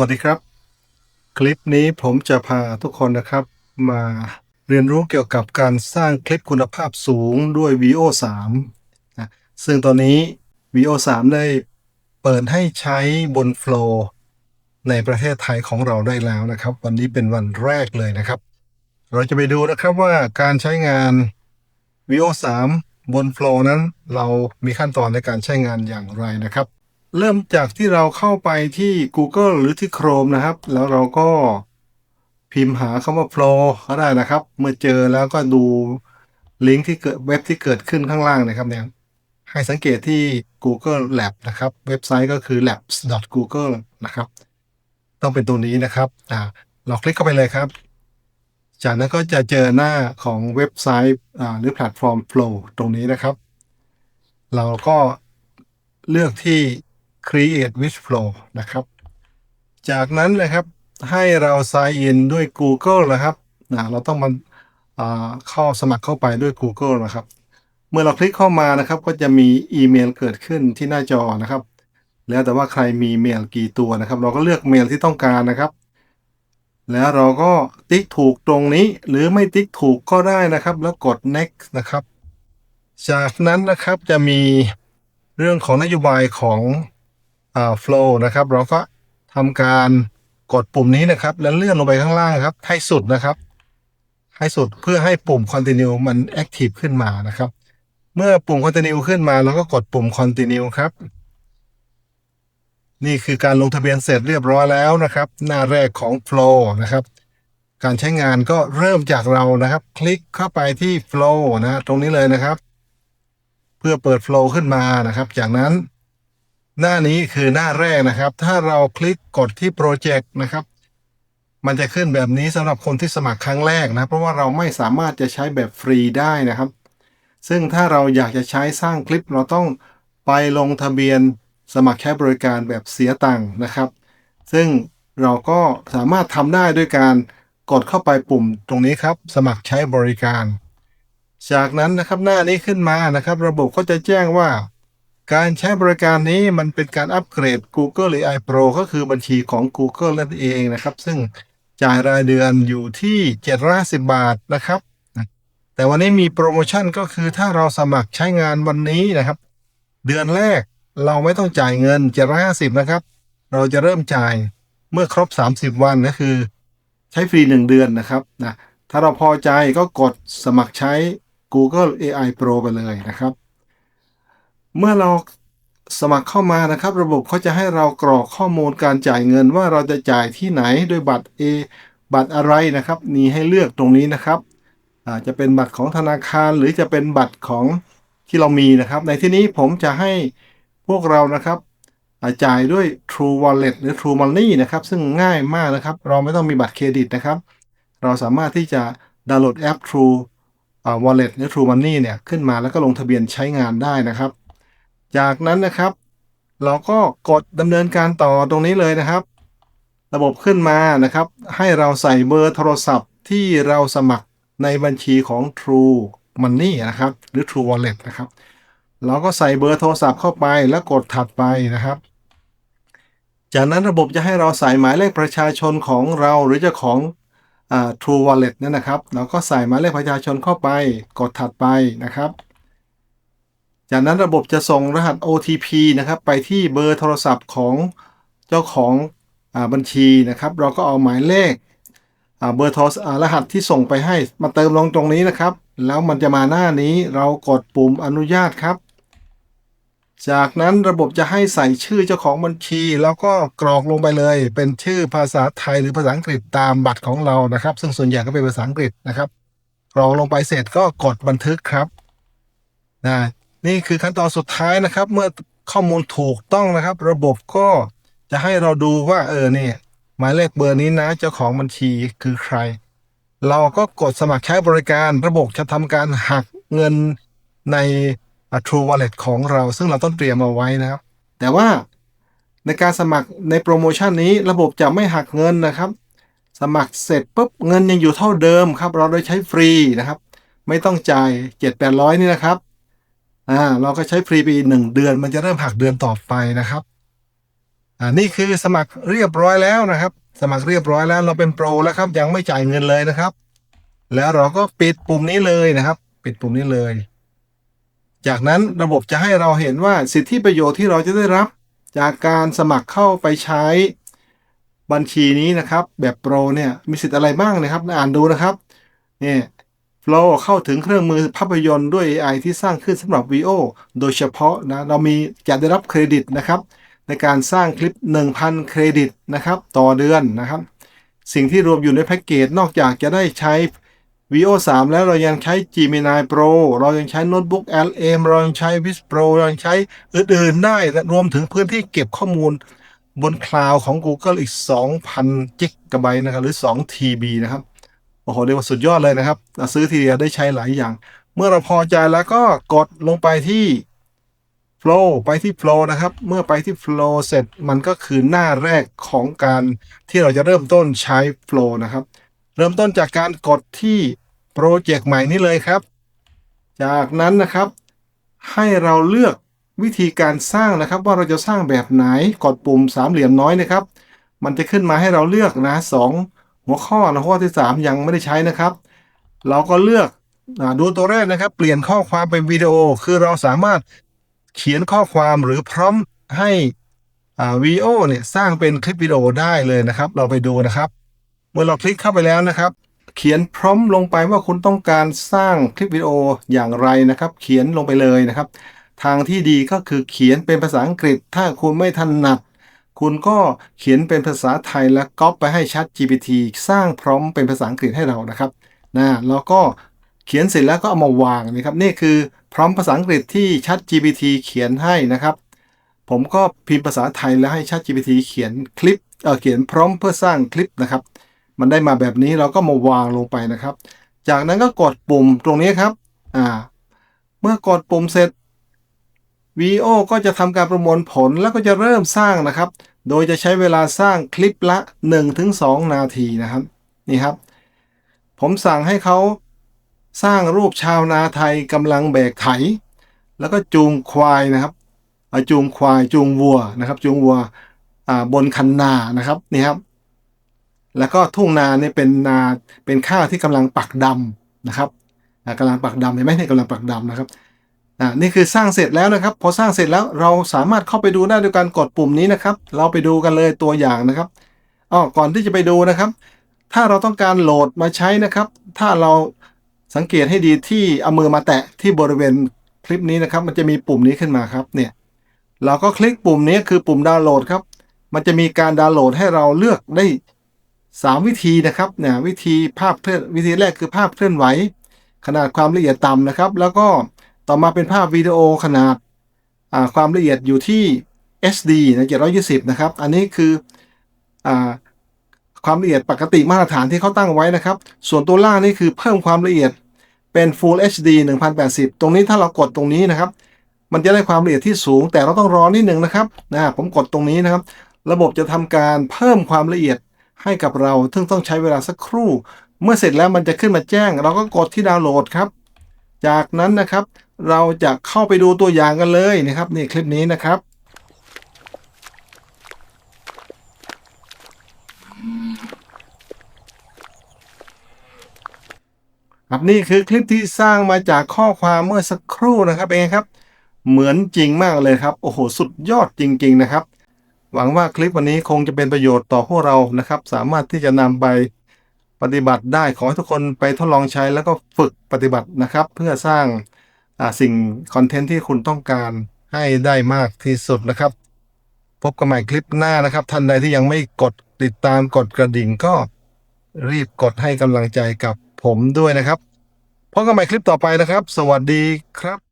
วัสดีครับ คลิปนี้ผมจะพาทุกคนนะครับ มาเรียนรู้เกี่ยวกับการสร้างคลิปคุณภาพสูงด้วย VO 3นะซึ่งตอนนี้ VO 3ได้เปิดให้ใช้บน Flow ในประเทศไทยของเราได้แล้วนะครับ วันนี้เป็นวันแรกเลยนะครับ เราจะไปดูนะครับว่าการใช้งาน VO 3บน Flow นั้นเรามีขั้นตอนในการใช้งานอย่างไรนะครับ เริ่มจากที่เราเข้าไปที่ Google หรือที่ Chrome นะครับ แล้วเราก็พิมพ์หาคำว่า Flow ก็ได้นะครับ เมื่อเจอแล้วก็ดูลิงก์ที่เกิดเว็บที่เกิดขึ้นข้างล่างนะครับเนี่ยให้สังเกตที่ Google Lab นะครับ เว็บไซต์ก็คือ labs.google นะครับ ต้องเป็นตัวนี้นะครับอ่าเราคลิกเข้าไปเลยครับ จากนั้นก็จะเจอหน้าของเว็บไซต์อ่าหรือแพลตฟอร์ม Flow ตรงนี้นะครับ เราก็เลือกที่ Create with Flow นะครับ จากนั้นนะครับให้เรา sign in ด้วย Google นะครับนะเราต้องมาเข้าสมัครเข้าไปด้วย Google นะครับ เมื่อเราคลิกเข้ามานะครับ ก็จะมีอีเมลเกิดขึ้นที่หน้าจอนะครับ แล้วแต่ว่าใครมีเมลกี่ตัวนะครับ เราก็เลือกเมลที่ต้องการนะครับ แล้วเราก็ติ๊กถูกตรงนี้ หรือไม่ติ๊กถูกก็ได้นะครับ แล้วกด next นะครับ จากนั้นนะครับจะมีเรื่องของนโยบายของ อ่า flow นะครับ เราก็ทำการกดปุ่มนี้นะครับ แล้วเลื่อนลงไปข้างล่างครับ ให้สุดนะครับ ให้สุดเพื่อให้ปุ่ม continue มัน active ขึ้นมานะครับ เมื่อปุ่ม continue ขึ้นมาเราก็กดปุ่ม continue ครับ นี่คือการลงทะเบียนเสร็จเรียบร้อยแล้วนะครับ หน้าแรกของ Flow นะครับ การใช้งานก็เริ่มจากเรานะครับ คลิกเข้าไปที่ Flow นะฮะตรงนี้เลยนะครับ เพื่อเปิด Flow ขึ้นมานะครับ จากนั้น หน้านี้คือหน้าแรกนะครับ ถ้าเราคลิกกดที่ Project นะครับ มันจะขึ้นแบบนี้สำหรับคนที่สมัครครั้งแรกนะ เพราะว่าเราไม่สามารถจะใช้แบบฟรีได้นะครับ ซึ่งถ้าเราอยากจะใช้สร้างคลิปเราต้องไปลงทะเบียนสมัครใช้บริการแบบเสียตังค์นะครับ ซึ่งเราก็สามารถทำได้ด้วยการกดเข้าไปปุ่มตรงนี้ครับ สมัครใช้บริการ จากนั้นนะครับหน้านี้ขึ้นมานะครับ ระบบก็จะแจ้งว่า การใช้บริการนี้มันเป็นการอัปเกรด Google AI Pro ก็คือบัญชีของ Google นั่นเองนะครับ ซึ่งจ่ายรายเดือนอยู่ที่750บาทนะครับ แต่วันนี้มีโปรโมชั่นก็คือถ้าเราสมัครใช้งานวันนี้นะครับ เดือนแรกเราไม่ต้องจ่ายเงิน750นะครับ เราจะเริ่มจ่ายเมื่อครบ 30 วันก็คือ ใช้ฟรี 1 เดือนนะครับนะถ้าเราพอใจก็กดสมัครใช้ Google AI Pro ไปเลยนะครับ เมื่อเราสมัครเข้ามานะครับ ระบบเขาจะให้เรากรอกข้อมูลการจ่ายเงินว่าเราจะจ่ายที่ไหนด้วยบัตร A บัตรอะไรนะครับมีให้เลือกตรงนี้นะครับอาจจะเป็นบัตรของธนาคารหรือจะเป็นบัตรของที่เรามีนะครับ ในที่นี้ผมจะให้พวกเรานะครับาจ่ายด้วย True Wallet หรือ True Money นะครับ ซึ่งง่ายมากนะครับ เราไม่ต้องมีบัตรเครดิตนะครับ เราสามารถที่จะดาวน์โหลดแอป True อ่า Wallet หรือ True Money เนี่ยขึ้นมาแล้วก็ลงทะเบียนใช้งานได้นะครับ จากนั้นนะครับ เราก็กดดำเนินการต่อตรงนี้เลยนะครับ ระบบขึ้นมานะครับ ให้เราใส่เบอร์โทรศัพท์ที่เราสมัครในบัญชีของ True Money นะครับ หรือ True Wallet นะครับ เราก็ใส่เบอร์โทรศัพท์เข้าไปแล้วกดถัดไปนะครับ จากนั้นระบบจะให้เราใส่หมายเลขประชาชนของเราหรือเจ้าของอ่า True Wallet นั่นนะครับ เราก็ใส่หมายเลขประชาชนเข้าไป กดถัดไปนะครับ จากนั้นระบบจะส่งรหัส OTP นะครับ ไปที่เบอร์โทรศัพท์ของเจ้าของอบัญชีนะครับ เราก็เอาหมายเลขเบอร์โทรอ่ารหัสที่ส่งไปให้มาเติมลงตรงนี้นะครับ แล้วมันจะมาหน้านี้เรากดปุ่มอนุญาตครับ จากนั้นระบบจะให้ใส่ชื่อเจ้าของบัญชี แล้วก็กรอกลงไปเลย เป็นชื่อภาษาไทยหรือภาษาอังกฤษตามบัตรของเรานะครับ ซึ่งส่วนใหญ่ก็เป็นภาษาอังกฤษนะครับกรอกลงไปเสร็จก็กดบันทึกครับนะ นี่คือขั้นตอนสุดท้ายนะครับ เมื่อข้อมูลถูกต้องนะครับ ระบบก็จะให้เราดูว่าเออเนี่ยหมายเลขเบอร์นี้นะเจ้าของบัญชีคือใคร เราก็กดสมัครใช้บริการระบบจะทำการหักเงินในอ่า True Wallet ของเรา ซึ่งเราต้องเตรียมเอาไว้นะครับ แต่ว่าในการสมัครในโปรโมชั่นนี้ระบบจะไม่หักเงินนะครับ สมัครเสร็จปุ๊บเงินยังอยู่เท่าเดิมครับ เราได้ใช้ฟรีนะครับ ไม่ต้องจ่าย7 8 0 0 นี่นะครับ อ่าเราก็ใช้ฟรีไปอีหนึ่งเดือน มันจะเริ่มหักเดือนต่อไปนะครับ อ่านี่คือสมัครเรียบร้อยแล้วนะครับ สมัครเรียบร้อยแล้วเราเป็นโปรแล้วครับ ยังไม่จ่ายเงินเลยนะครับ แล้วเราก็ปิดปุ่มนี้เลยนะครับ ปิดปุ่มนี้เลย จากนั้นระบบจะให้เราเห็นว่าสิทธิประโยชน์ที่เราจะได้รับ จากการสมัครเข้าไปใช้บัญชีนี้นะครับ แบบโปรเนี่ยมีสิทธิ์อะไรบ้างนะครับ อ่านดูนะครับเนี่ย Flow เข้าถึงเครื่องมือภาพยนตร์ด้วย AI ที่สร้างขึ้นสำหรับ VO โดยเฉพาะนะเรามีจะได้รับเครดิตนะครับ ในการสร้างคลิป 1,000 เครดิตนะครับต่อเดือนนะครับ สิ่งที่รวมอยู่ในแพ็กเกจนอกจากจะได้ใช้ VO 3 แล้วเรายังใช้ Gemini Pro เรายังใช้โน้ตบุ๊ก LM เรายังใช้ Viz Pro เรายังใช้อื่นๆได้รวมถึงพื้นที่เก็บข้อมูลบนคลาวด์ของ Google อีก 2,000จิกะไบต์นะครับหรือ 2 TB นะครับ โอ้โหเรียกว่าสุดยอดเลยนะครับซื้อทีเดียวได้ใช้หลายอย่าง เมื่อเราพอใจแล้วก็กดลงไปที่ Flow ไปที่ Flow นะครับ เมื่อไปที่ Flow เสร็จมันก็คือหน้าแรกของการที่เราจะเริ่มต้นใช้ Flow นะครับ เริ่มต้นจากการกดที่โปรเจกต์ใหม่นี้เลยครับ จากนั้นนะครับ ให้เราเลือกวิธีการสร้างนะครับ ว่าเราจะสร้างแบบไหนกดปุ่มสามเหลี่ยมน้อยนะครับ มันจะขึ้นมาให้เราเลือกนะสอง หัวข้อนะหัวข้อที่ 3 ยังไม่ได้ใช้นะครับ เราก็เลือกดูตัวแรกนะครับ เปลี่ยนข้อความเป็นวิดีโอ คือเราสามารถเขียนข้อความหรือพร้อมให้วีโอเนี่ยสร้างเป็นคลิปวิดีโอได้เลยนะครับ เราไปดูนะครับ เมื่อเราคลิกเข้าไปแล้วนะครับ เขียนพร้อมลงไปว่าคุณต้องการสร้างคลิปวิดีโออย่างไรนะครับ เขียนลงไปเลยนะครับ ทางที่ดีก็คือเขียนเป็นภาษาอังกฤษ ถ้าคุณไม่ถนัด คุณก็เขียนเป็นภาษาไทยแล้วก๊อปไปให้ Chat GPT สร้างพร้อมเป็นภาษาอังกฤษให้เรานะครับนะแล้วก็เขียนเสร็จแล้วก็เอามาวางนะครับ นี่คือพร้อมภาษาอังกฤษที่ Chat GPT เขียนให้นะครับ ผมก็พิมพ์ภาษาไทยแล้วให้ Chat GPT เขียนคลิปเเขียนพร้อมเพื่อสร้างคลิปนะครับ มันได้มาแบบนี้เราก็มาวางลงไปนะครับ จากนั้นก็กดปุ่มตรงนี้ครับอ่าเมื่อกดปุ่มเสร็จ VO ก็จะทำการประมวลผลแล้วก็จะเริ่มสร้างนะครับ โดยจะใช้เวลาสร้างคลิปละ 1-2 นาทีนะครับ นี่ครับ ผมสั่งให้เขาสร้างรูปชาวนาไทยกำลังแบกไถ แล้วก็จูงควายนะครับจูงควายจูงวัวนะครับ จูงวัวบนคันนานะครับนี่ครับ แล้วก็ทุ่งนาเนี่ยเป็นนาเป็นข้าวที่กำลังปักดำนะครับอ่ากำลังปักดำเห็นไหมเนี่ยกำลังปักดำนะครับ อ่านี่คือสร้างเสร็จแล้วนะครับ พอสร้างเสร็จแล้วเราสามารถเข้าไปดูได้ด้วยการกดปุ่มนี้นะครับ เราไปดูกันเลยตัวอย่างนะครับอ๋อก่อนที่จะไปดูนะครับ ถ้าเราต้องการโหลดมาใช้นะครับ ถ้าเราสังเกตให้ดีที่เอามือมาแตะที่บริเวณคลิปนี้นะครับ มันจะมีปุ่มนี้ขึ้นมาครับเนี่ยเราก็คลิกปุ่มนี้คือปุ่มดาวน์โหลดครับ มันจะมีการดาวน์โหลดให้เราเลือกได้ 3 วิธีนะครับเนี่ยวิธีภาพเคลื่อนวิธีแรกคือภาพเคลื่อนไหว ขนาดความละเอียดต่ำนะครับ แล้วก็ ต่อมาเป็นภาพวิดีโอขนาดาความละเอียดอยู่ที่ SD นะ720 นะครับ อันนี้คืออความละเอียดปกติมาตรฐานที่เขาตั้งไว้นะครับ ส่วนตัวล่างนี่คือเพิ่มความละเอียดเป็น Full HD 1080 ตรงนี้ถ้าเรากดตรงนี้นะครับ มันจะได้ความละเอียดที่สูง แต่เราต้องรอนิดหนึ่งนะครับนะผมกดตรงนี้นะครับ ระบบจะทำการเพิ่มความละเอียดให้กับเรา ซึ่งต้องใช้เวลาสักครู่ เมื่อเสร็จแล้วมันจะขึ้นมาแจ้ง เราก็กดที่ดาวน์โหลดครับ จากนั้นนะครับ เราจะเข้าไปดูตัวอย่างกันเลยนะครับนี่คลิปนี้นะครับครับนี่คือคลิปที่สร้างมาจากข้อความเมื่อสักครู่นะครับเองครับ เหมือนจริงมากเลยครับ โอ้โห สุดยอดจริง ๆ นะครับ หวังว่าคลิปวันนี้คงจะเป็นประโยชน์ต่อพวกเรานะครับ สามารถที่จะนำไปปฏิบัติได้ขอให้ทุกคนไปทดลองใช้แล้วก็ฝึกปฏิบัตินะครับ เพื่อสร้าง สิ่งคอนเทนต์ที่คุณต้องการให้ได้มากที่สุดนะครับ พบกันใหม่คลิปหน้านะครับ ท่านใดที่ยังไม่กดติดตามกดกระดิ่งก็รีบกดให้กำลังใจกับผมด้วยนะครับพบกันใหม่คลิปต่อไปนะครับ สวัสดีครับ